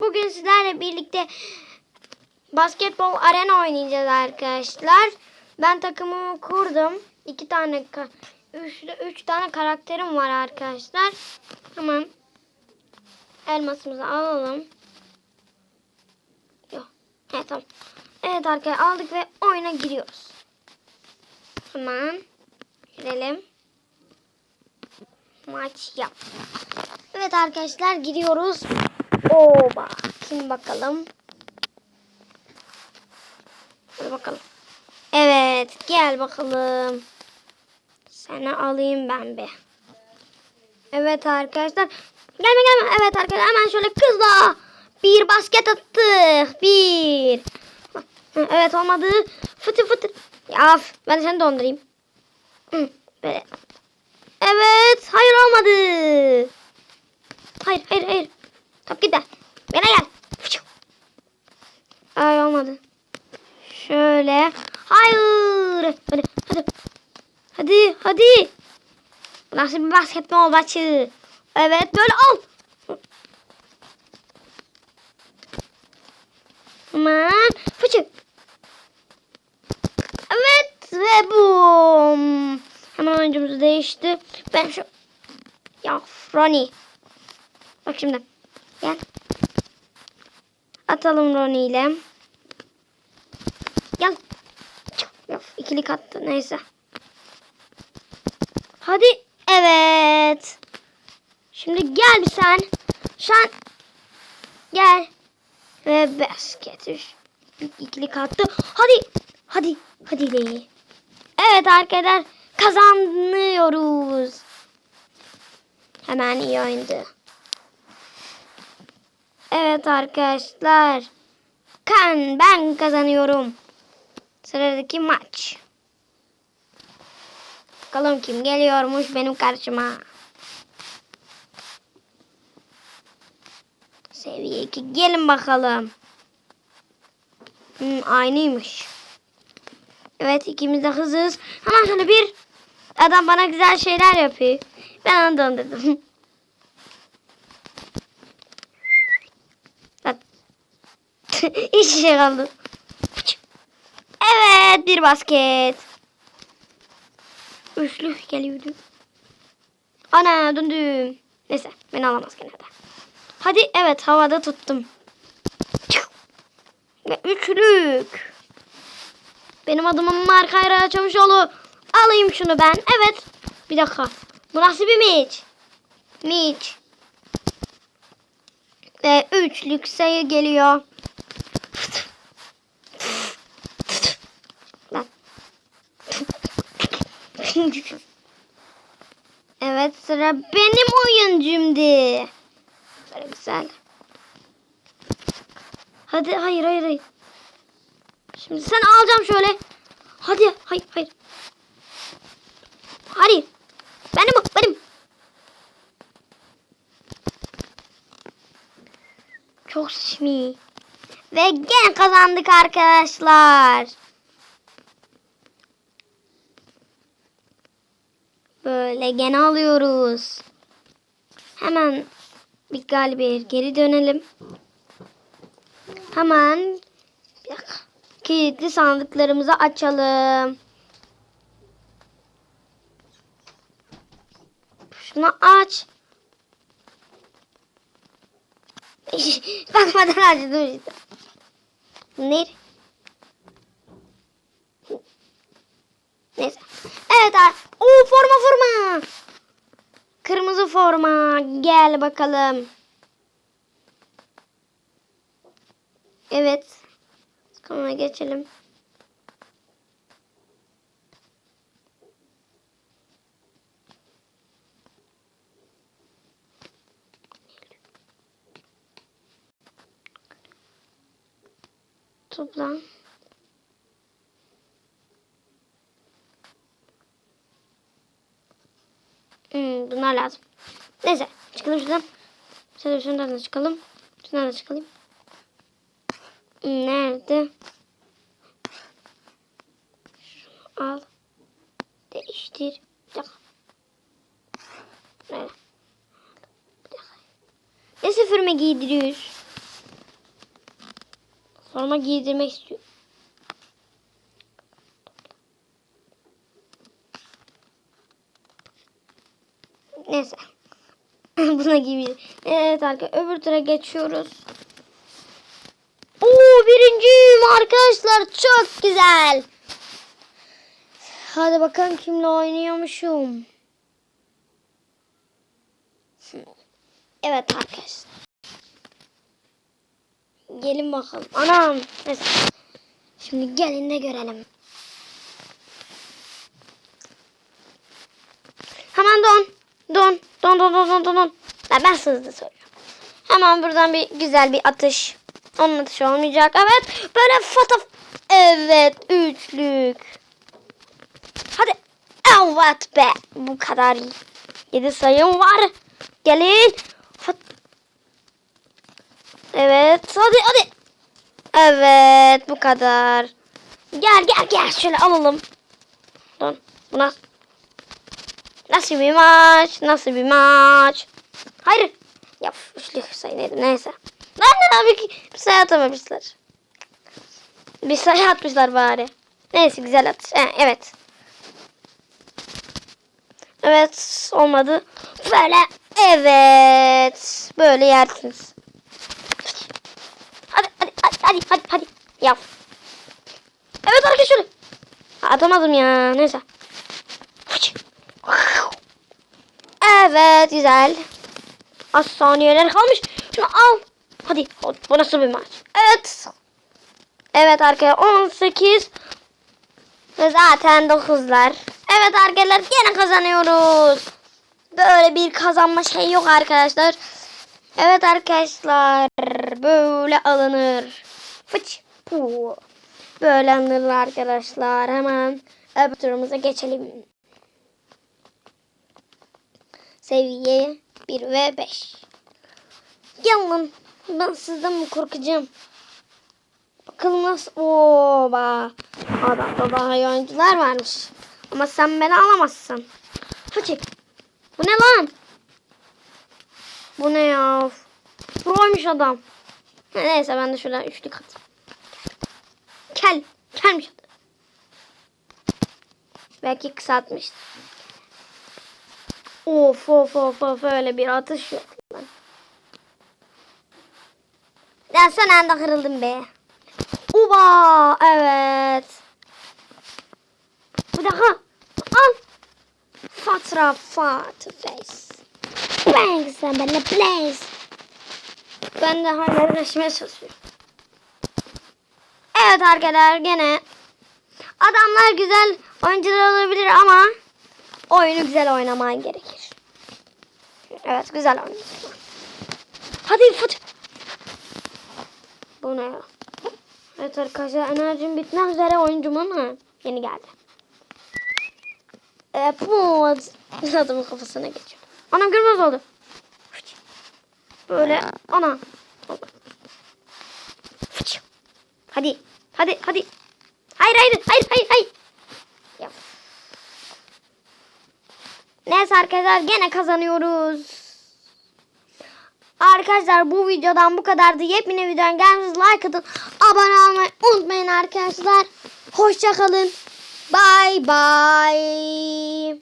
Bugün sizlerle birlikte basketbol arena oynayacağız arkadaşlar. Ben takımımı kurdum. İki tane, üçlü, üç tane karakterim var arkadaşlar. Hemen elmasımızı alalım. Yok. Evet tamam. Evet arkadaşlar aldık ve oyuna giriyoruz. Hemen girelim. Maç yap. Evet arkadaşlar giriyoruz. Oba. Kim bakalım. Hadi bakalım. Evet gel bakalım. Seni alayım ben bir. Evet arkadaşlar. Gelme gelme. Evet arkadaşlar hemen şöyle kızla. Bir basket attık. Bir. Evet olmadı. Fıtır fıtır. Ya ben seni dondurayım. Böyle. Evet. Hayır olmadı. Hayır hayır hayır. Top gider. Bana gel. Ay olmadı. Şöyle. Hayır. Hadi hadi. Hadi hadi. Bu nasıl bir basketbol maçı? Evet böyle al. Aman. Fıçı. Evet ve bum. Hemen oyuncumuzu değişti. Ben şu... Ya Ronnie. Bak şimdi. Gel. Atalım Ronnie ile. Gel. Yok, ikilik attı. Neyse. Hadi. Evet. Şimdi gel bir sen. Sen. Gel. Ve basket. Üç. İkilik attı. Hadi. Hadi. Hadi de. Evet arkadaşlar. Kazanıyoruz. Hemen iyi oyundu. Evet arkadaşlar. Kan ben kazanıyorum. Sıradaki maç. Bakalım kim geliyormuş benim karşıma. Seviye 2 gelin bakalım. Hmm, aynıymış. Evet ikimiz de hızız. Hemen şöyle bir adam bana güzel şeyler yapıyor. Ben onu döndürdüm. Hiç şey kaldı. Evet bir basket. Üçlü geliyordu. Ana döndüm. Neyse beni alamaz gene de. Hadi evet havada tuttum. Ve üçlük. Benim adımım Markayra Çavuşoğlu. Alayım şunu ben. Evet. Bir dakika. Bu nasıl bir miç? Miç. Ve üçlük sayı geliyor. Evet sıra benim oyuncumdu. Böyle güzel. Hadi hayır hayır hayır. Şimdi sen alacağım şöyle. Hadi hayır hayır. Hadi. Benim o benim. Çok saçma. Ve gene kazandık arkadaşlar. Böyle gene alıyoruz. Hemen bir galibiyet geri dönelim. Hemen. Kilitli sandıklarımızı açalım. Şunu aç. Bakmadan açtım işte. Ne? Neyse. Evet forma forma. Kırmızı forma. Gel bakalım. Evet. Kanala geçelim. Topla. Hmm, bunlar lazım. Neyse çıkalım şuradan. Şöyle şundan da çıkalım. Şundan da çıkalım. Nerede? Şunu al. Değiştir. Bir dakika. Bir dakika. Ne sıfırma giydiriyoruz? Forma giydirmek istiyorum. Neyse. Buna gibi. Evet arkadaşlar öbür tura geçiyoruz. Oo birinciyim arkadaşlar çok güzel. Hadi bakalım kimle oynuyormuşum. Evet arkadaşlar. Gelin bakalım. Anam. Şimdi gelin de görelim. Hemen don. Don. Don don don don don. Ya ben hızlı söylüyorum. Hemen buradan bir güzel bir atış. Onun atışı olmayacak. Evet. Böyle fata. Evet. Üçlük. Hadi. Evet be. Bu kadar. Yedi sayım var. Gelin. Fat. Evet. Hadi hadi. Evet. Bu kadar. Gel gel gel. Şöyle alalım. Dur. Bu nasıl? Nasıl bir maç? Nasıl bir maç? Hayır. Ya üçlü sayı neydi? Neyse. Lan abi bir sayı atamamışlar. Bir sayı atmışlar bari. Neyse güzel atış. He, evet. Evet olmadı. Böyle evet. Böyle yersiniz. Hadi hadi hadi hadi hadi hadi. Yap. Evet arkadaşlar. Atamadım ya. Neyse. Evet güzel. Az saniyeler kalmış. Şunu al. Hadi. Bu nasıl bir maç? Evet. Evet arkadaşlar 18 ve zaten 9'lar. Evet arkadaşlar yine kazanıyoruz. Böyle bir kazanma şey yok arkadaşlar. Evet arkadaşlar böyle alınır. Fıç. Puu. Böyle alınır arkadaşlar. Hemen öbür turumuza geçelim. Seviye 1 ve 5. Gelin. Ben sizden mi korkacağım? Bakalım nasıl... Oba. Adamda daha iyi oyuncular varmış. Ama sen beni alamazsın. Fıçık. Bu ne lan? Bu ne ya? Proymuş adam. Neyse ben de şuradan üçlük atayım. Kel. Kelmiş adam. Belki kısaltmıştır. Of of of of öyle bir atış yok. Ya sen anda kırıldım be. Uba evet. Bir dakika. Al. Fatra fat face. Bang sen benimle blaze. Ben de hala uğraşmaya çalışıyorum. Evet arkadaşlar gene adamlar güzel oyuncular olabilir ama oyunu güzel oynaman gerekir. Evet güzel oynuyorsun. Hadi fut. Bu ne ya? Evet arkadaşlar enerjim bitmek üzere oyuncum ama yeni geldi. E, put. Adamın kafasına geçiyor. Anam görmez oldu. Böyle ana. Hadi. Hadi hadi. Hayır hayır hayır hayır hayır. Ya. Neyse arkadaşlar gene kazanıyoruz. Arkadaşlar bu videodan bu kadardı. Yepyeni videonun gelmenizi like atın. Abone olmayı unutmayın arkadaşlar. Hoşçakalın. Bye bye.